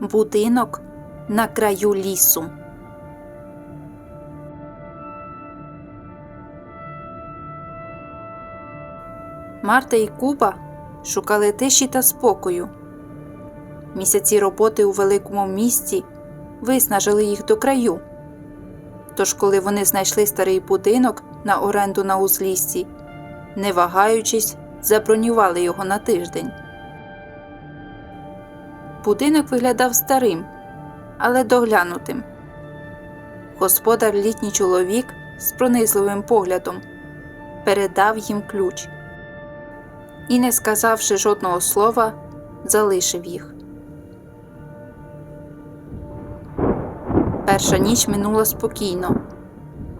Будинок на краю лісу. Марта і Куба шукали тиші та спокою. Місяці роботи у великому місті виснажили їх до краю. Тож, коли вони знайшли старий будинок на оренду на узліссі, не вагаючись, забронювали його на тиждень. Будинок виглядав старим, але доглянутим. Господар літній чоловік з пронизливим поглядом передав їм ключ і, не сказавши жодного слова, залишив їх. Перша ніч минула спокійно.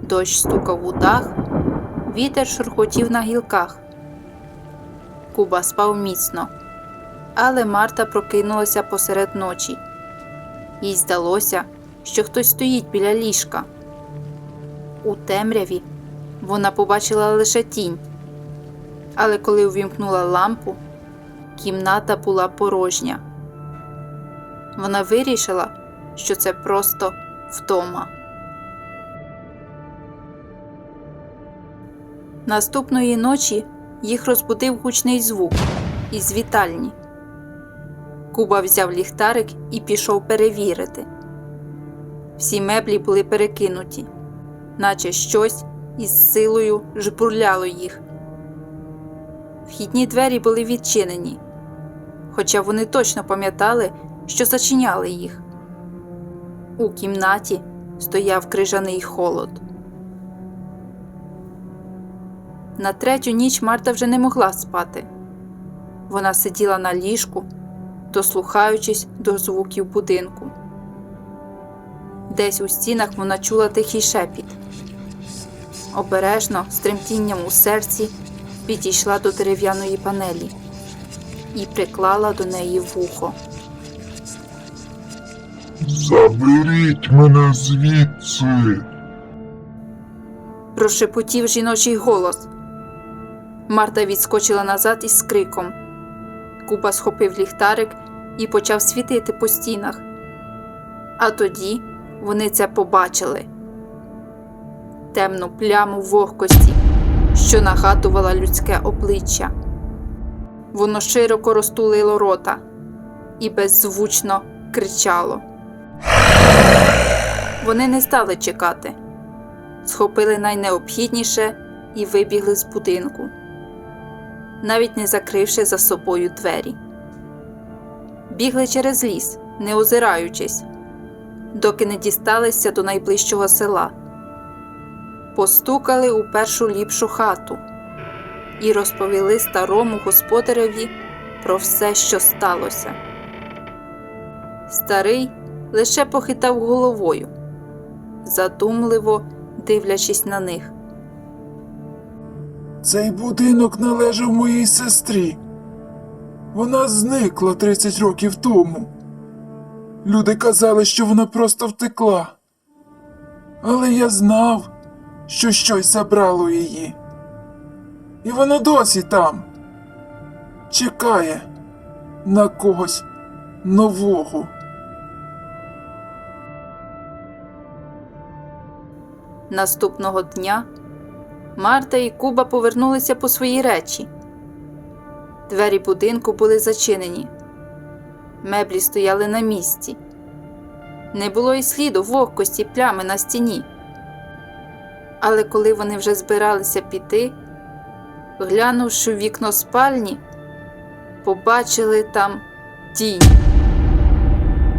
Дощ стукав у дах, вітер шурхотів на гілках. Куба спав міцно, але Марта прокинулася посеред ночі. Їй здалося, що хтось стоїть біля ліжка. У темряві вона побачила лише тінь, але коли увімкнула лампу, кімната була порожня. Вона вирішила, що це просто втома. Наступної ночі їх розбудив гучний звук із вітальні. Куба взяв ліхтарик і пішов перевірити. Всі меблі були перекинуті, наче щось із силою жбурляло їх. Вхідні двері були відчинені, хоча вони точно пам'ятали, що зачиняли їх. У кімнаті стояв крижаний холод. На третю ніч Марта вже не могла спати. Вона сиділа на ліжку, дослухаючись до звуків будинку. Десь у стінах вона чула тихий шепіт. Обережно, з тремтінням у серці, підійшла до дерев'яної панелі і приклала до неї вухо. Заберіть мене звідси. прошепотів жіночий голос. Марта відскочила назад із криком. Куба схопив ліхтарик і почав світити по стінах. А тоді вони це побачили темну пляму вогкості, що нагадувала людське обличчя. Воно широко розтулило рота і беззвучно кричало. Вони не стали чекати, схопили найнеобхідніше і вибігли з будинку, навіть не закривши за собою двері. Бігли через ліс, не озираючись, доки не дісталися до найближчого села. Постукали у першу ліпшу хату і розповіли старому господареві про все, що сталося. Старий лише похитав головою, задумливо дивлячись на них. Цей будинок належав моїй сестрі. Вона зникла 30 років тому. Люди казали, що вона просто втекла. Але я знав, що щось забрало її. І вона досі там. Чекає на когось нового. Наступного дня Марта і Куба повернулися по свої речі. Двері будинку були зачинені, меблі стояли на місці. Не було і сліду вогкості плями на стіні. Але коли вони вже збиралися піти, глянувши в вікно спальні, побачили там тінь.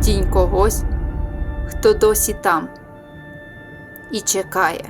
Тінь когось, хто досі там і чекає.